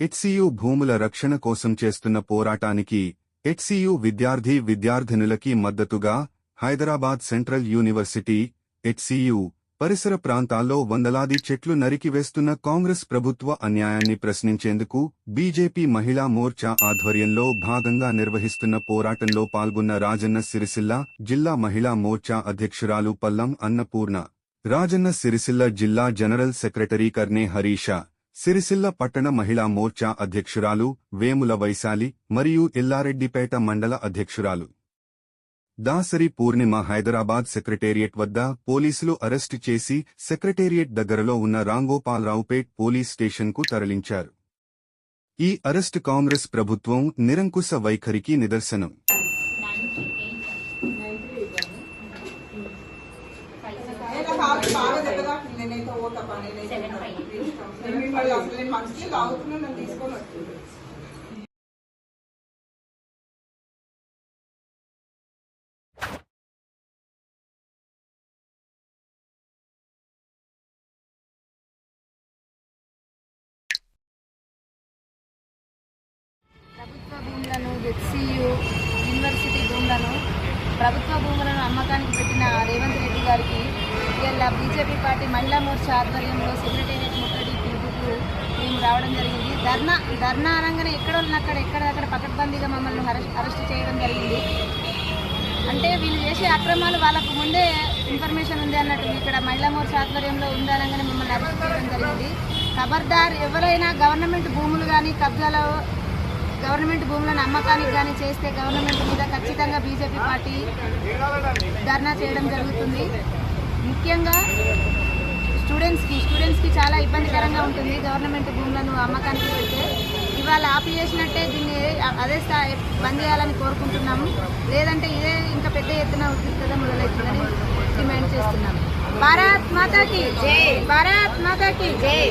HCU భూముల రక్షణ కోసం చేస్తున్న పోరాటానికి హెచ్సియు విద్యార్థి విద్యార్థినులకి మద్దతుగా హైదరాబాద్ సెంట్రల్ యూనివర్సిటీ హెచ్సియు పరిసర ప్రాంతాల్లో వందలాది చెట్లు నరికివేస్తున్న కాంగ్రెస్ ప్రభుత్వ అన్యాయాన్ని ప్రశ్నించేందుకు బీజేపీ మహిళా మోర్చా ఆధ్వర్యంలో భాగంగా నిర్వహిస్తున్న పోరాటంలో పాల్గొన్న రాజన్న సిరిసిల్ల జిల్లా మహిళా మోర్చా అధ్యక్షురాలు పల్లం అన్నపూర్ణ రాజన్న సిరిసిల్ల జిల్లా జనరల్ సెక్రటరీ కర్నే హరీష సిరిసిల్ల పట్టణ మహిళా మోర్చా అధ్యక్షురాలు వేముల వైశాలి మరియు ఎల్లారెడ్డిపేట మండల అధ్యక్షురాలు. దాసరి పూర్ణిమ హైదరాబాద్ సెక్రటేరియట్ వద్ద పోలీసులు అరెస్టు చేసి సెక్రటేరియట్ దగ్గరలో ఉన్న రాంగోపాల్రావుపేట్ పోలీస్ స్టేషన్కు తరలించారు. ఈ అరెస్టు కాంగ్రెస్ ప్రభుత్వం నిరంకుశ వైఖరికి నిదర్శనం నేను కాదు బాగా దెబ్బతాకింది నేనైతే ఓట పని నేను మిమ్మల్ని అసలు నేను మంచిగా తాగుతున్నా నన్ను తీసుకొని వచ్చింది ప్రభుత్వ భూములను హెచ్సియు యూనివర్సిటీ భూములను ప్రభుత్వ భూములను అమ్మకానికి పెట్టిన రేవంత్ రెడ్డి గారికి బీజేపీ పార్టీ మహిళా మోర్చా ఆధ్వర్యంలో సెక్రటేరియట్ ముట్టడి పిలుపుకు మేము రావడం జరిగింది. ధర్నా ధర్నా అనగానే ఎక్కడ అక్కడ ఎక్కడక్కడ పకడ్బందీగా మమ్మల్ని అరెస్ట్ అరెస్ట్ చేయడం జరిగింది. అంటే వీళ్ళు చేసే అక్రమాలు వాళ్ళకు ముందే ఇన్ఫర్మేషన్ ఉంది అన్నట్టు ఇక్కడ మహిళా మోర్చా ఆధ్వర్యంలో ఉందనగానే మిమ్మల్ని మమ్మల్ని అరెస్ట్ చేయడం జరిగింది. ఖబర్దార్ ఎవరైనా గవర్నమెంట్ భూములు కానీ కబ్జాలో గవర్నమెంట్ భూములను అమ్మకానికి కానీ చేస్తే గవర్నమెంట్ మీద ఖచ్చితంగా బీజేపీ పార్టీ ధర్నా చేయడం జరుగుతుంది. ముఖ్యంగా స్టూడెంట్స్కి స్టూడెంట్స్కి చాలా ఇబ్బందికరంగా ఉంటుంది గవర్నమెంట్ భూములను అమ్మకానికి పెడితే. ఇవాళ ఆపి చేసినట్టే దీన్ని అదే స్థాయి బంద్ చేయాలని కోరుకుంటున్నాము. లేదంటే ఇదే ఇంకా పెద్ద ఎత్తున ఉద్రిక్తత మొదలవుతుందని డిమాండ్ చేస్తున్నాము. భారత్ మాతాకి జై! భారత్ మాతాకి జై!